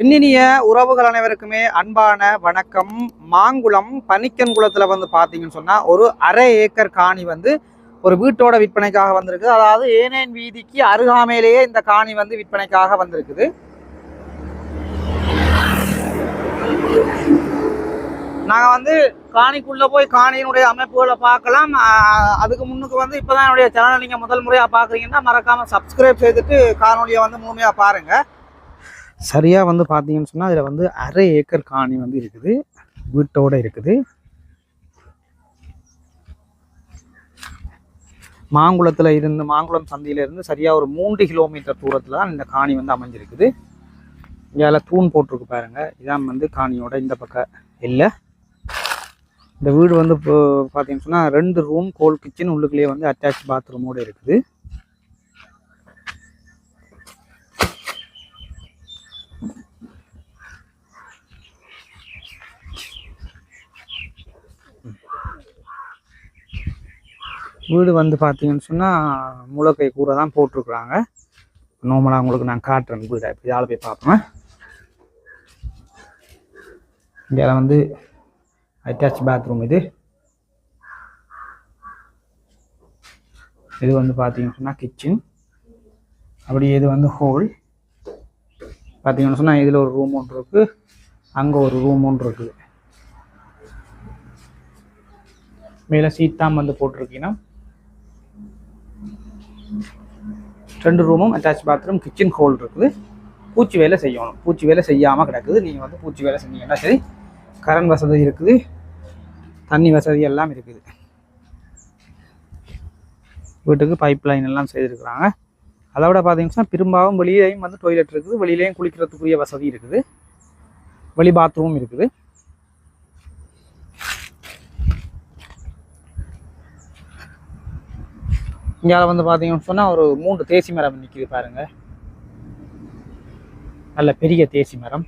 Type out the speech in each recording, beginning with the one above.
இன்னினிய உறவுகள் அனைவருக்குமே அன்பான வணக்கம். மாங்குளம் பனிக்கன்குளத்தில் வந்து பார்த்தீங்கன்னு சொன்னால் ஒரு அரை ஏக்கர் காணி வந்து ஒரு வீட்டோட விற்பனைக்காக வந்திருக்கு அதாவது ஏனேன் வீதிக்கு அருகாமையிலேயே இந்த காணி வந்து விற்பனைக்காக வந்திருக்குது. நாங்கள் வந்து காணிக்குள்ளே போய் காணியினுடைய அமைப்புகளை பார்க்கலாம். அதுக்கு முன்னுக்கு வந்து இப்பதான் என்னுடைய சேனல் நீங்கள் முதல் முறையாக பார்க்குறீங்கன்னா மறக்காமல் சப்ஸ்கிரைப் செய்துட்டு காணொலியை வந்து முழுமையாக பாருங்கள் சரியாக வந்து பார்த்தீங்கன்னு சொன்னால் அதில் வந்து அரை ஏக்கர் காணி வந்து இருக்குது. வீட்டோட இருக்குது. மாங்குளத்தில் இருந்து மாங்குளம் சந்தையில இருந்து ஒரு மூன்று கிலோமீட்டர் தூரத்தில் தான் இந்த காணி வந்து அமைஞ்சிருக்குது. இங்கால தூண் போட்டிருக்கு பாருங்கள் இதான் வந்து காணியோட இந்த பக்கம் இல்லை இந்த வீடு வந்து இப்போ பார்த்தீங்கன்னு சொன்னா ரெண்டு ரூம் கோல் கிச்சன் உள்ளுக்குள்ளேயே வந்து அட்டாச் பாத்ரூமோட இருக்குது. வீடு வந்து பார்த்தீங்கன்னு சொன்னால் முளைக்கை கூரை தான் போட்டிருக்குறாங்க. நார்மலாக உங்களுக்கு நான் காட்டுறேன் வீடை. இப்போ இதால் போய் பார்ப்பேன் இங்கே வந்து அட்டாச் பாத்ரூம் இது. இது வந்து பார்த்தீங்கன்னு சொன்னால் கிச்சன் அப்படி இது வந்து ஹோல் பார்த்தீங்கன்னு சொன்னால் இதில் ஒரு ரூம் ஒன்று இருக்குது அங்கே ஒரு ரூம் ஒன்று இருக்குது மேலே சீட்டாம் வந்து போட்டிருக்கீங்கன்னா ரெண்டு ரூமும் அட்டாச் பாத்ரூம் கிச்சன் ஹோல் இருக்குது. பூச்சி வேலை செய்யணும். பூச்சி வேலை செய்யாமல் கிடக்குது. நீங்கள் வந்து பூச்சி வேலை செஞ்சீங்கன்னா சரி கரண்ட் வசதி இருக்குது. தண்ணி வசதி எல்லாம் இருக்குது. வீட்டுக்கு பைப் லைன் எல்லாம் செய்திருக்கிறாங்க. அதை விட பார்த்தீங்கன்னா பெரும்பாலும் வெளியிலையும் வந்து டாய்லெட் இருக்குது. வெளியிலையும் குளிக்கிறதுக்குரிய வசதி இருக்குது. வெளி பாத்ரூம் இருக்குது. இங்கே வந்து பார்த்தீங்கன்னு சொன்னால் ஒரு மூன்று தேசி மரம் நிற்கிது பாருங்க. நல்ல பெரிய தேசி மரம்.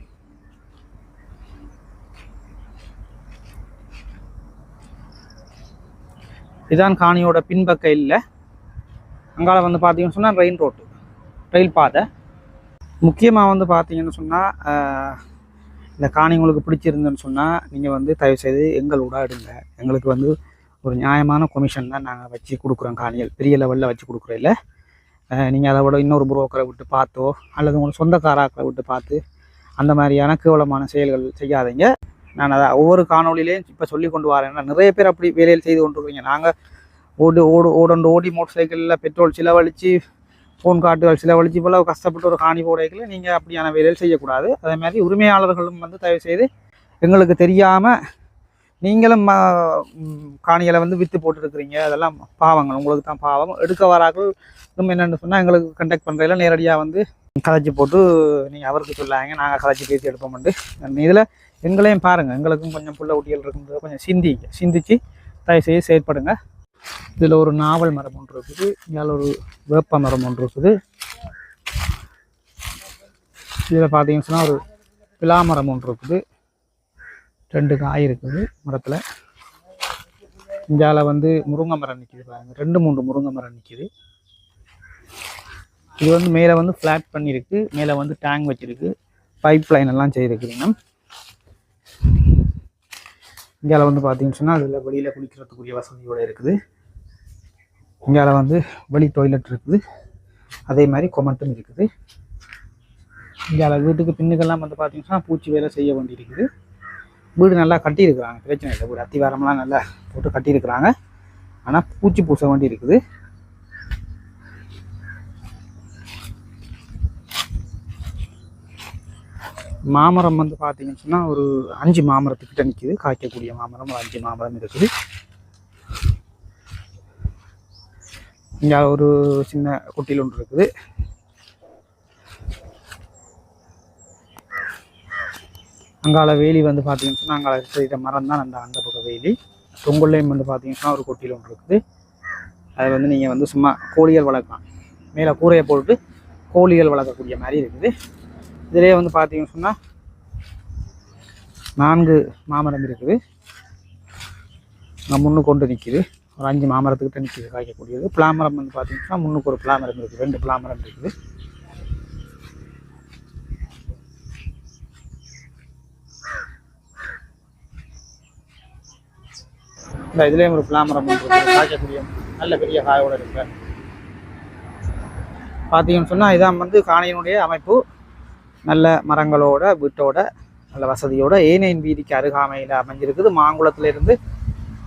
இதுதான் காணியோட பின்பக்க இல்லை. அங்கால வந்து பார்த்தீங்கன்னு சொன்னால் ரெயின் ரோட்டு ரயில் பாதை. முக்கியமாக வந்து பார்த்தீங்கன்னு சொன்னால் இந்த காணி உங்களுக்கு பிடிச்சிருந்துன்னு சொன்னால் நீங்கள் வந்து தயவு செய்து ஊடாக எடுங்க. எங்களுக்கு வந்து ஒரு நியாயமான கொமிஷன் தான் நாங்கள் வச்சு கொடுக்குறோம் காணிகள். பெரிய லெவலில் வச்சு கொடுக்குறதில்ல நீங்கள் அதை விட இன்னொரு புரோக்கரை விட்டு பார்த்தோ அல்லது உங்களை சொந்தக்காராக்களை விட்டு பார்த்து அந்த மாதிரியான கேவலமான செயல்கள் செய்யாதீங்க. நான் அதை ஒவ்வொரு காணொலியிலையும் இப்போ சொல்லி கொண்டு வரேன். நிறைய பேர் அப்படி வேலையில் செய்து கொண்டுருக்கீங்க. நாங்கள் ஓடு ஓடு ஓடண்டு ஓடி மோட்டர் சைக்கிளில் பெட்ரோல் செலவழித்து ஃபோன் காட்டுகள் செலவழித்து போல கஷ்டப்பட்டு ஒரு காணி போடைகளை நீங்கள் அப்படியான வேலையில் செய்யக்கூடாது. அதே மாதிரி உரிமையாளர்களும் வந்து தயவு செய்து எங்களுக்கு தெரியாமல் நீங்களும் ம- காணிகளை வந்து விற்று போட்டுருக்குறீங்க. அதெல்லாம் பாவங்கள். உங்களுக்கு தான் பாவம். எடுக்க வராக்கள் இன்னும் என்னென்னு சொன்னால் எங்களுக்கு கண்டக்ட் பண்ணுறதில்ல நேரடியாக வந்து கதைச்சி போட்டு நீங்கள் அவருக்கு சொல்லாங்க நாங்கள் கதைச்சி பேசி எடுப்போம்ண்டு இதில் எங்களையும் பாருங்கள் எங்களுக்கும் கொஞ்சம் புள்ள ஊட்டிகள் இருக்குன்றது கொஞ்சம் சிந்திங்க. சிந்திச்சு தயவு செய்து செயற்படுங்க. இதில் ஒரு நாவல் மரம் ஒன்று இருக்குது. இங்கே ஒரு வேப்ப மரம் ஒன்று இருக்குது. இதில் பார்த்தீங்கன்னு சொன்னால் ஒரு பிலா மரம் ஒன்று இருக்குது. ரெண்டு காய் இருக்குது மரத்தில். இந்தியாவில் வந்து முருங்கை மரம் நிற்கிது பாருங்க. ரெண்டு மூன்று முருங்கை மரம் நிற்கிது இது வந்து மேலே வந்து ஃப்ளாட் பண்ணியிருக்கு மேலே வந்து டேங்க் வச்சுருக்கு. பைப் லைன் எல்லாம் செய்திருக்குதுங்க இங்கால வந்து பார்த்தீங்கன்னு சொன்னால் அதில் வெளியில் குளிக்கிறதுக்குரிய வசதியோடு இருக்குது. இங்கால வந்து வெளி டாய்லெட் இருக்குது. அதே மாதிரி கொமட்டும் இருக்குது. இங்கால வீட்டுக்கு பின்னுக்கெல்லாம் வந்து பார்த்தீங்கன்னா பூச்சி வேலை செய்ய வேண்டியிருக்குது. வீடு நல்லா கட்டியிருக்கிறாங்க. பிரச்சனை இல்லை. வீடு அத்திவாரம்லாம் நல்லா போட்டு கட்டியிருக்கிறாங்க. ஆனால் பூச்சி பூச வேண்டி இருக்குது. மாமரம் வந்து பார்த்தீங்கன்னு சொன்னால் ஒரு அஞ்சு மாமரத்துக்கிட்ட நிற்கிது காய்க்கக்கூடிய மாமரம் ஒரு அஞ்சு மாமரம் இருக்குது. இங்கே ஒரு சின்ன குட்டியில் ஒன்று இருக்குது. அங்கால வேலி வந்து பார்த்தீங்கன்னு சொன்னால் அங்கால செய்த மரம் தான் அந்த அந்த பக்கம் வேலி. தொங்குள்ளையும் வந்து பார்த்தீங்கன்னா ஒரு கொட்டியில் ஒன்று இருக்குது. அது வந்து நீங்கள் வந்து சும்மா கோழிகள் வளர்க்கலாம். மேலே கூரையை போட்டு கோழிகள் வளர்க்கக்கூடிய மாதிரி இருக்குது. இதிலே வந்து பார்த்தீங்கன்னு சொன்னால் நான்கு மாமரம் இருக்குது. நான் முன்னு கொண்டு நிற்கிது ஒரு அஞ்சு மாமரத்துக்கிட்ட நிற்கிது காய்க்கக்கூடியது. பிளாமரம் வந்து பார்த்தீங்கன்னா முன்னுக்கு ஒரு பிளாமரம் இருக்குது ரெண்டு பிளாமரம் இருக்குது. இந்த இதுலேயும் ஒரு பிளாமரம் இருக்குது காய்க்கக்கூடிய நல்ல பெரிய காயோடு இருக்கு. பார்த்தீங்கன்னு சொன்னால் இதான் வந்து காணியினுடைய அமைப்பு. நல்ல மரங்களோட வீட்டோட நல்ல வசதியோட ஏனையின் வீதிக்கு அருகாமையில் அமைஞ்சிருக்குது. மாங்குளத்திலிருந்து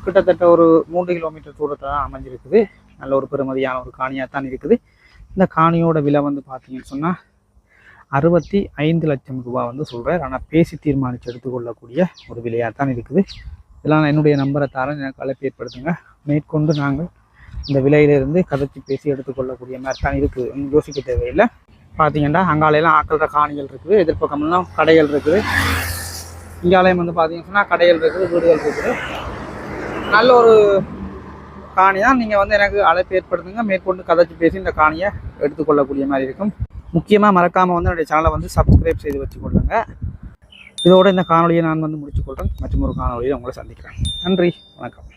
கிட்டத்தட்ட ஒரு மூன்று கிலோமீட்டர் தூரத்தில் தான் அமைஞ்சிருக்குது. நல்ல ஒரு பெருமதியான ஒரு காணியாக தான் இருக்குது. இந்த காணியோட விலை வந்து பார்த்தீங்கன்னு சொன்னால் அறுபத்தி ஐந்து லட்சம் ரூபாய் வந்து சொல்கிறேன் ஆனால் பேசி தீர்மானித்து எடுத்துக்கொள்ளக்கூடிய ஒரு விலையாக தான் இருக்குது. இதெல்லாம் நான் என்னுடைய நம்பரை தரேன். எனக்கு அழைப்பு ஏற்படுத்துங்க. மேற்கொண்டு நாங்கள் இந்த விலையிலிருந்து கதைச்சி பேசி எடுத்துக்கொள்ளக்கூடிய மாதிரி தான் இருக்குது யோசிக்க தேவையில்லை. பார்த்தீங்கன்னா அங்காலையெல்லாம் ஆக்கள்ற காணிகள் இருக்குது. எதிர்ப்பக்கமெல்லாம் கடைகள் இருக்குது. இங்காலயம் வந்து பார்த்தீங்கன்னு சொன்னால் கடைகள் இருக்குது வீடுகள் இருக்குது. நல்ல ஒரு காணி தான் நீங்கள் வந்து எனக்கு அழைப்பு ஏற்படுத்துங்க. மேற்கொண்டு கதைச்சி பேசி இந்த காணியை எடுத்துக்கொள்ளக்கூடிய மாதிரி இருக்கும். முக்கியமாக மறக்காமல் வந்து என்னுடைய சேனலை வந்து சப்ஸ்கிரைப் செய்து வச்சுக்கொள்ளுங்க. இதோட இந்த காணொலியை நான் வந்து முடிச்சுக்கொள்கிறேன் மற்றும் ஒரு காணொலியை உங்களை சந்திக்கிறேன். நன்றி. வணக்கம்.